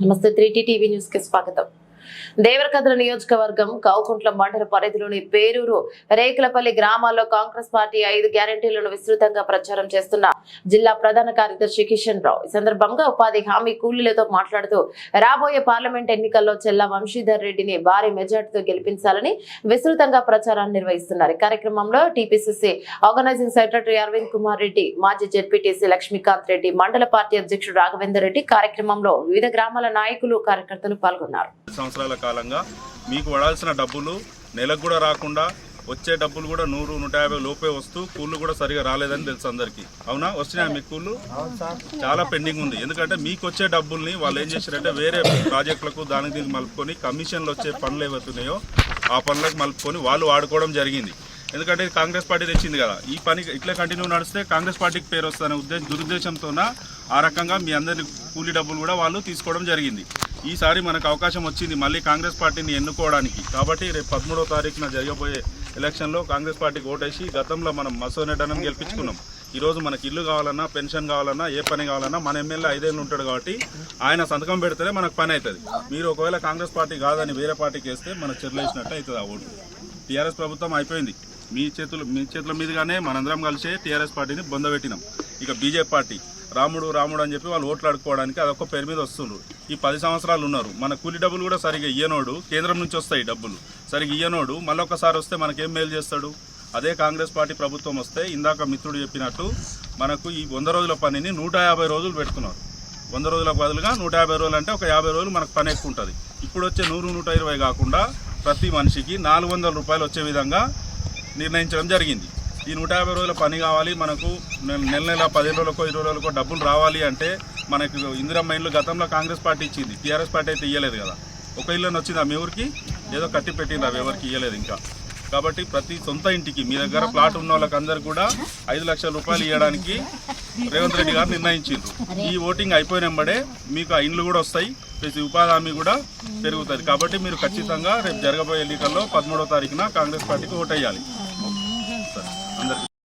నమస్తే three TV news కి స్వాగతం దేవరకద్ర నియోజకవర్గం కౌకుంట్ల మండల పరిధిలోని పేరూరు రేకులపల్లి గ్రామాల్లో కాంగ్రెస్ పార్టీ ఐదు గ్యారంటీలను విస్తృతంగా ప్రచారం చేస్తున్న జిల్లా ప్రధాన కార్యదర్శి కిషన్ రావు. ఈ సందర్భంగా ఉపాధి హామీ కూలీలతో మాట్లాడుతూ రాబోయే పార్లమెంట్ ఎన్నికల్లో చెల్లా వంశీధర్ రెడ్డిని భారీ మెజార్టీతో గెలిపించాలని విస్తృతంగా ప్రచారాన్ని నిర్వహిస్తున్నారు. కార్యక్రమంలో TPCC organizing secretary Aravind Kumar Reddy మాజీ జెడ్పీటీసీ లక్ష్మీకాంత్ రెడ్డి మండల పార్టీ అధ్యక్షుడు రాఘవేందర్ రెడ్డి కార్యక్రమంలో వివిధ గ్రామాల నాయకులు కార్యకర్తలు పాల్గొన్నారు. సంవత్సరాల కాలంగా మీకు పడాల్సిన డబ్బులు నెలకు కూడా రాకుండా వచ్చే డబ్బులు కూడా నూరు నూట యాభై లోపే వస్తూ కూళ్ళు కూడా సరిగా రాలేదని తెలుసు అందరికీ. అవునా? వచ్చినాయి మీ కూళ్ళు? చాలా పెండింగ్ ఉంది. ఎందుకంటే మీకు వచ్చే డబ్బుల్ని వాళ్ళు ఏం చేశారంటే వేరే ప్రాజెక్టులకు దానికి దీనికి మలుపుకొని కమిషన్లు వచ్చే పనులు ఏవైతున్నాయో ఆ పనులకు మలుపుకొని వాళ్ళు వాడుకోవడం జరిగింది. ఎందుకంటే ఇది కాంగ్రెస్ పార్టీ తెచ్చింది కదా. ఈ పని ఇట్లా కంటిన్యూ నడిస్తే కాంగ్రెస్ పార్టీకి పేరు వస్తుందనే ఉద్దేశం దురుద్దేశంతోన ఆ రకంగా మీ అందరి కూలీ డబ్బులు కూడా వాళ్ళు తీసుకోవడం జరిగింది. ఈసారి మనకు అవకాశం వచ్చింది మళ్ళీ కాంగ్రెస్ పార్టీని ఎన్నుకోవడానికి. కాబట్టి రేపు పదమూడో తారీఖున జరగబోయే ఎలక్షన్లో కాంగ్రెస్ పార్టీకి ఓటేసి గతంలో మనం మసోనెడ్డనం గెలిపించుకున్నాం. ఈరోజు మనకి ఇల్లు కావాలన్నా పెన్షన్ కావాలన్నా ఏ పని కావాలన్నా మన ఎమ్మెల్యే ఐదేళ్ళు ఉంటాడు కాబట్టి ఆయన సంతకం పెడితేనే మనకు పని అవుతుంది. మీరు ఒకవేళ కాంగ్రెస్ పార్టీ కాదని వేరే పార్టీకి వేస్తే మనకు చెర్లేసినట్టు అవుతుంది ఆ ఓటు. టీఆర్ఎస్ ప్రభుత్వం అయిపోయింది. మీ చేతులు మీ చేతుల మీదుగానే మనందరం కలిసే టీఆర్ఎస్ పార్టీని బొందబెట్టినాం. ఇక బీజేపీ పార్టీ. రాముడు రాముడు అని చెప్పి వాళ్ళు ఓట్లు ఆడుకోవడానికి అదొక పేరు మీద వస్తుండ్రు ఈ పది సంవత్సరాలు ఉన్నారు. మన కూలి డబ్బులు కూడా సరిగా ఇయ్యనోడు కేంద్రం నుంచి వస్తాయి డబ్బులు. సరిగా ఇయ్యనోడు మళ్ళీ ఒకసారి వస్తే మనకేం మేలు చేస్తాడు? అదే కాంగ్రెస్ పార్టీ ప్రభుత్వం వస్తే ఇందాక మిత్రుడు చెప్పినట్టు మనకు ఈ వంద రోజుల పనిని నూట యాభై రోజులు పెడుతున్నారు. వంద రోజులకు బదులుగా నూట యాభై రోజులు అంటే ఒక యాభై రోజులు మనకు పని ఎక్కువ ఉంటుంది. ఇప్పుడు వచ్చే నూరు నూట ఇరవై కాకుండా ప్రతి మనిషికి నాలుగు వందల రూపాయలు వచ్చే విధంగా నిర్ణయించడం జరిగింది. ఈ నూట యాభై రోజుల పని కావాలి. మనకు నెల నెల పదిహేను రోజులకో ఇరవై రోజులకో డబ్బులు రావాలి అంటే మనకు ఇందిరా మైండ్లు గతంలో కాంగ్రెస్ పార్టీ ఇచ్చింది. టీఆర్ఎస్ పార్టీ అయితే ఇవ్వలేదు కదా. ఒక ఇల్లు వచ్చింది మీ ఊరికి? ఏదో కట్టి పెట్టింది అవి ఎవరికి ఇవ్వలేదు ఇంకా. కాబట్టి ప్రతి సొంత ఇంటికి మీ దగ్గర ప్లాట్ ఉన్న వాళ్ళకందరూ అందరు కూడా ఐదు లక్షల రూపాయలు ఇవ్వడానికి రేవంత్ రెడ్డి గారు నిర్ణయించారు ఈ ఓటింగ్ అయిపోయినమ్మడే మీకు ఆ ఇండ్లు కూడా వస్తాయి. ప్లస్ ఉపాధి హామీ కూడా పెరుగుతుంది. కాబట్టి మీరు ఖచ్చితంగా రేపు జరగబోయే ఎన్నికల్లో పదమూడో తారీఖున కాంగ్రెస్ పార్టీకి ఓటేయాలి. అందరికీ